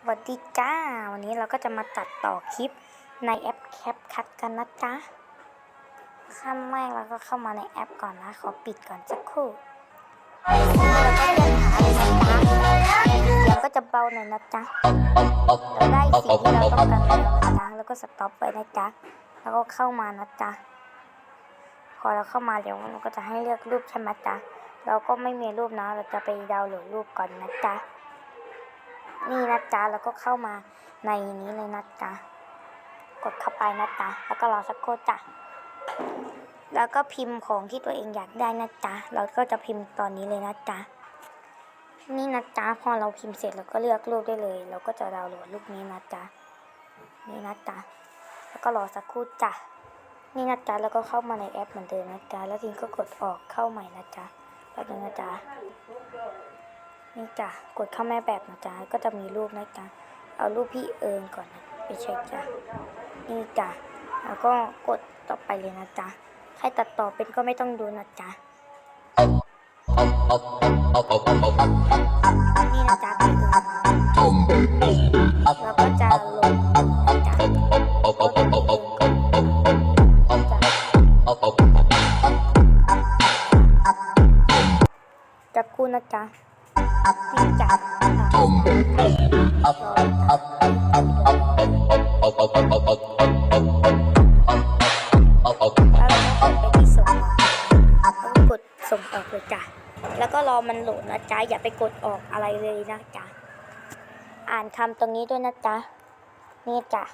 สวัสดีจ้า วันนี้เราก็จะมาตัดต่อคลิปในแอปแคปคัดกันนะจ๊ะขั้นแรกเราก็เข้ามาในแอปก่อนนะ ขอปิดก่อนสักครู่แล้วก็จะเบาหน่อยนะจ๊ะเราได้สิ่งที่เราต้องการแล้วนะจ๊ะแล้วก็สต็อปไปนะจ๊ะแล้วก็เข้ามานะจ๊ะพอเราเข้ามาเดี๋ยวมันก็จะให้เลือกรูปใช่ไหมจ๊ะเราก็ไม่มีรูปนะ เราจะไปดาวน์โหลดรูปก่อนนะจ๊ะ นี่นะจ๊ะแล้วก็เข้ามาในนี้เลยนะจ๊ะกดเข้าไปนะจ๊ะแล้วก็รอสักครู่จ้ะแล้วก็พิมพ์ของที่ตัวเองอยากได้นะจ๊ะเราก็จะพิมพ์ตอนนี้เลยนะจ๊ะนี่นะจ๊ะพอเราพิมพ์เสร็จเราก็เลือกรูปได้เลย เราก็จะดาวน์โหลดรูปนี้นะจ๊ะนี่นะจ๊ะแล้วก็รอสักครู่จ้ะนี่นะจ๊ะแล้วก็เข้ามาในแอปเหมือนเดิมนะจ๊ะแล้วทีนี้ก็กดออกเข้าใหม่นะจ๊ะแป๊บนึงนะจ๊ะ นี่จ้ะกดเข้าแม่แบบนะจ๊ะก็จะมีรูปนะจ๊ะเอารูปพี่เอิงก่อนนะไปเช็คจ้ะนี่จ้ะแล้วก็กดต่อไปเลยนะจ๊ะใครตัดต่อเป็นก็ไม่ต้องดูนะจ๊ะนี่นะจ๊ะพี่เอิงแล้วก็จะลงนะจ๊ะกดเอิงนะจ๊ะจักรู้นะจ๊ะ ส่งออกแล้วก็กดส่งออกเลยจ้ะ แล้วก็รอมันโหลดนะจ๊ะ อย่าไปกดออกอะไรเลยนะจ๊ะ อ่านคำตรงนี้ด้วยนะจ๊ะ นี่จ้ะ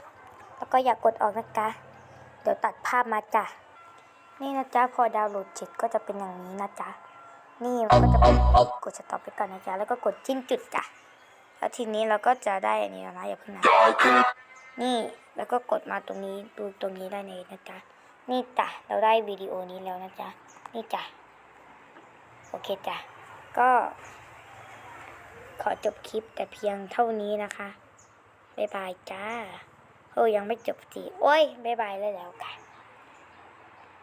แล้วก็อย่ากดออกนะจ๊ะ เดี๋ยวตัดภาพมาจ้ะ นี่นะจ๊ะ พอดาวน์โหลดเสร็จก็จะเป็นอย่างนี้นะจ๊ะ นี่มันก็จะเป็นกดสต็อปไปก่อนนะจ๊ะแล้วก็กดจิ้มจุดจ้ะแล้วทีนี้เราก็จะได้อันนี้แล้วนะอย่าเพิ่งนะนี่แล้วก็กดมาตรงนี้ดูตรงนี้ได้เลยนะจ๊ะนี่จ้ะเราได้วิดีโอนี้แล้วนะจ๊ะนี่จ้ะโอเคจ้ะก็ขอจบคลิปแต่เพียงเท่านี้นะคะ บ๊ายบายจ้าเฮ้ยยังไม่จบสิ โอ้ย บ๊ายบายเลยแล้วค่ะ